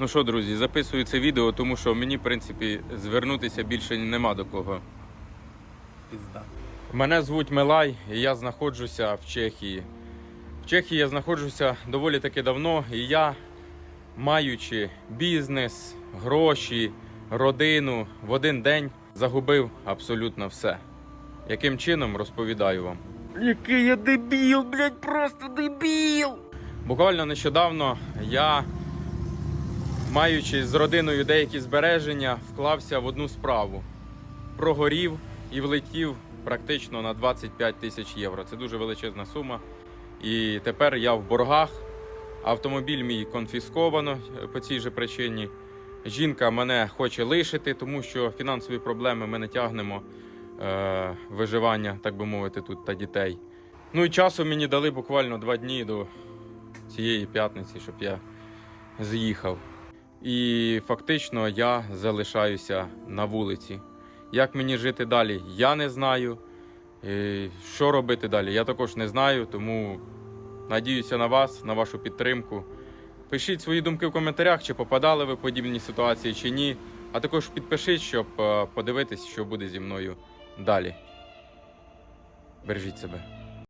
Ну що, друзі, записую це відео, тому що мені, в принципі, звернутися більше нема до кого. Пізда. Мене звуть Милай, і я знаходжуся в Чехії. В Чехії я знаходжуся доволі таки давно, і я, маючи бізнес, гроші, родину, в один день загубив абсолютно все. Яким чином розповідаю вам. Який я дебіл, блядь, просто дебіл! Буквально нещодавно я, маючи з родиною деякі збереження, вклався в одну справу. Прогорів і влетів практично на 25 тисяч євро. Це дуже величезна сума. І тепер я в боргах. Автомобіль мій конфісковано е, по цій же причині. Жінка мене хоче лишити, тому що фінансові проблеми ми не тягнемо е, виживання, так би мовити, тут та дітей. Ну і часу мені дали буквально два дні до цієї п'ятниці, щоб я з'їхав. І фактично я залишаюся на вулиці. Як мені жити далі, я не знаю. І що робити далі, я також не знаю, тому надіюся на вас, на вашу підтримку. Пишіть свої думки в коментарях, чи попадали ви в подібні ситуації, чи ні. А також підпишіть, щоб е, подивитись, що буде зі мною далі. Бережіть себе.